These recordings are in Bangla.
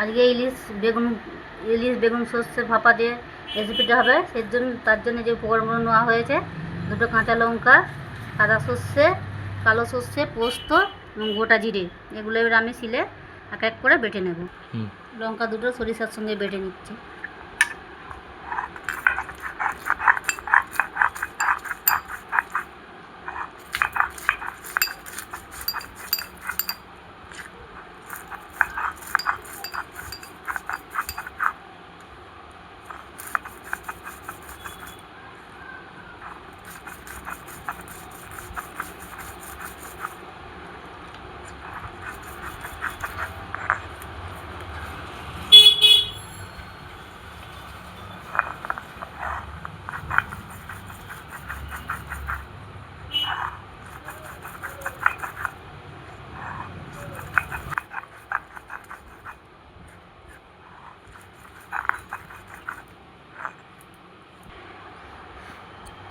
আজকে ইলিশ বেগুন ইলিশ বেগুন সর্ষে ভাপা দিয়ে রেসিপিটা হবে। সেই জন্য তার জন্য যে উপকরণগুলো নেওয়া হয়েছে দুটো কাঁচা লঙ্কা সাদা সর্ষে কালো সর্ষে পোস্ত এবং গোটা জিরে। এগুলো এবার আমি শিলে এক এক করে বেটে নেব। লঙ্কা দুটো সরিষার সঙ্গে বেটে নিচ্ছি।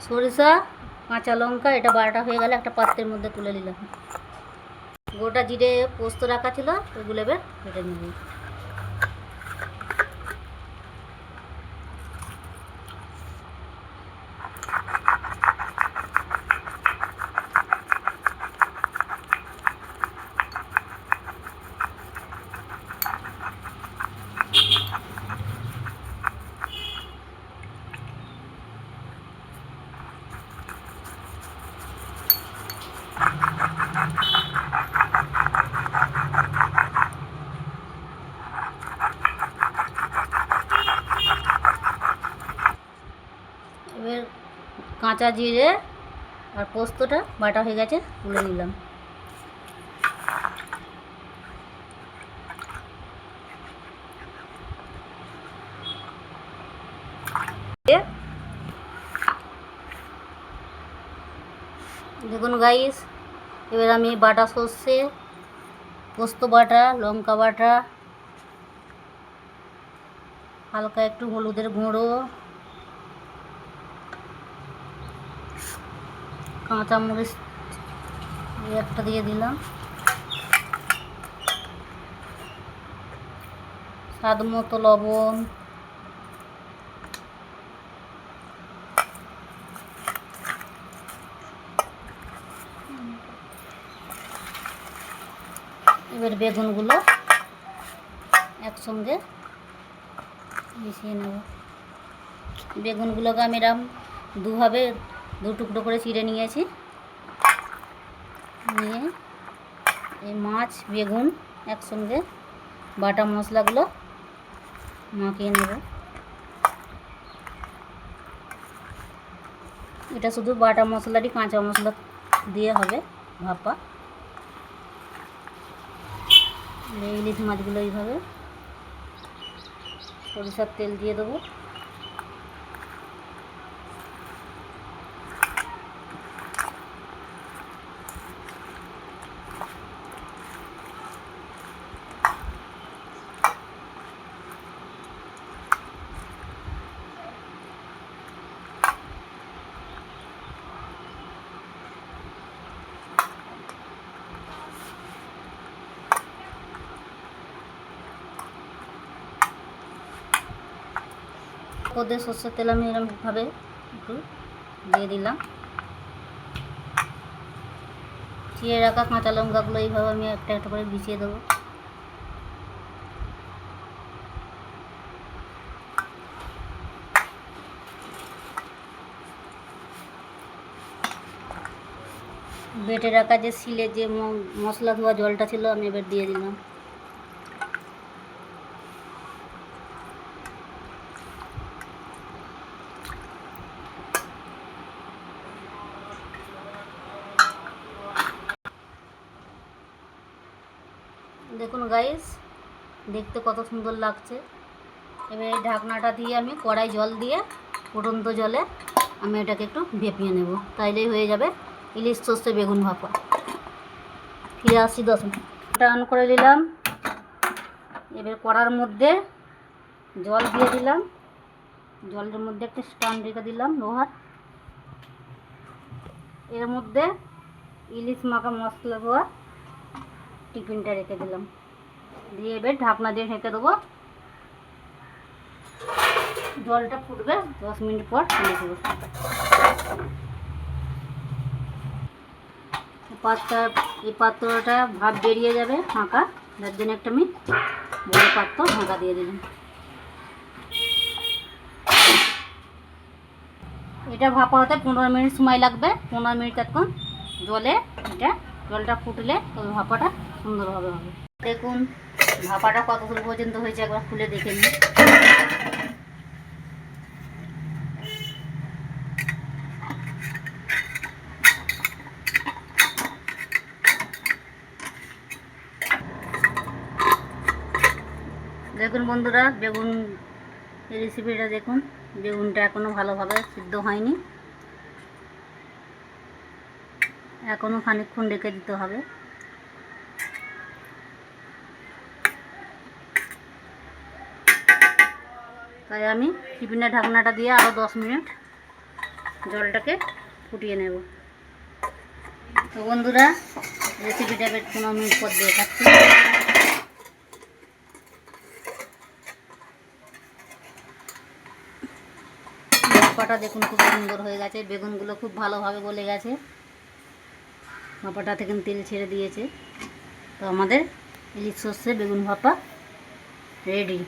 সরিষা, কাঁচা লঙ্কা, এটা বারোটা হয়ে গেলে একটা পাত্রের মধ্যে তুলে নিলাম। গোটা জিরে পোস্ত রাখা ছিল, ওগুলো এবার কেটে নেব এবার কাঁচা জিরে আর পোস্তটা বাটা হয়ে গেছে তুলে নিলাম। দেখুন গাইস এবার আমি বাটা সর্ষে, পোস্ত বাটা, লঙ্কা বাটা, হালকা একটু হলুদের গুঁড়ো কাঁচামরিচ একটা দিয়ে দিলাম। স্বাদ মতো লবণ। এবার বেগুনগুলো একসঙ্গে মিশিয়ে নেব। বেগুনগুলোকে আমি এরম দুভাবে দু টুকরো করে চিড়ে নিয়েছি। নিয়ে এই মাছ, বেগুন একসঙ্গে, বাটা মশলাগুলো মাখিয়ে নেব। এটা শুধু বাটা মশলারই কাঁচা মশলা দিয়ে হবে ভাপা। ইলিশ মাছগুলো এইভাবে সরিষার তেল দিয়ে দেবো। ওদের সর্ষের তেল আমি এরকমভাবে একটু দিয়ে দিলাম। চিয়ে রাখা কাঁচা লঙ্কাগুলো এইভাবে আমি একটা একটা করে বিছিয়ে দেবো। বেটে রাখা যে শিলে যে মশলা ধোয়া জলটা ছিল আমি এবার দিয়ে দিলাম। দেখুন গাইস দেখতে কত সুন্দর লাগছে। এবার এই ঢাকনাটা দিয়ে আমি কড়াই জল দিয়ে ফুটন্ত জলে আমি এটাকে একটু ভেপিয়ে নেব। তাইলেই হয়ে যাবে ইলিশ সর্ষে বেগুন ভাপা। ফিরে আসি দশ মিনিট। অন করে দিলাম এবার কড়ার মধ্যে জল দিয়ে দিলাম। জলের মধ্যে একটা স্টান রেখে দিলাম লোহার। এর মধ্যে ইলিশ মাখা মশলা দেওয়া টিফিনটা রেখে দিলাম। দিয়ে এবার ঢাকনা দিয়ে ঢেকে দেবো। জলটা ফুটবে, দশ মিনিট পর তুলে দেবো। এই পাত্রটা ভাব বেরিয়ে যাবে ফাঁকা, যার জন্য একটা আমি বড় পাত্র ফাঁকা দিয়ে দিলাম। এটা ভাপা হতে পনেরো মিনিট সময় লাগবে, পনেরো মিনিট এখন জলে এটা জলটা ফুটলে ওই ভাপাটা সুন্দরভাবে হবে দেখুন ভাপাটা কত দূর পর্যন্ত হয়েছে একবার খুলে দেখে নিন। দেখুন বন্ধুরা, বেগুন রেসিপিটা দেখুন। বেগুনটা এখনও ভালোভাবে সিদ্ধ হয়নি। এখনও খানিকক্ষণ রেখে দিতে হবে। তাই আমি টিফিনের ঢাকনাটা দিয়ে আরও দশ মিনিট জলটাকে ফুটিয়ে নেব। তো বন্ধুরা রেসিপিটা এবার পনেরো মিনিট পর দিয়ে খাচ্ছি ভাপাটা দেখুন খুব সুন্দর হয়ে গেছে, বেগুনগুলো খুব ভালোভাবে গলে গেছে। ভাপাটা থেকে তেল ছেড়ে দিয়েছে। তো আমাদের ইলিশ সর্ষে বেগুন ভাপা রেডি।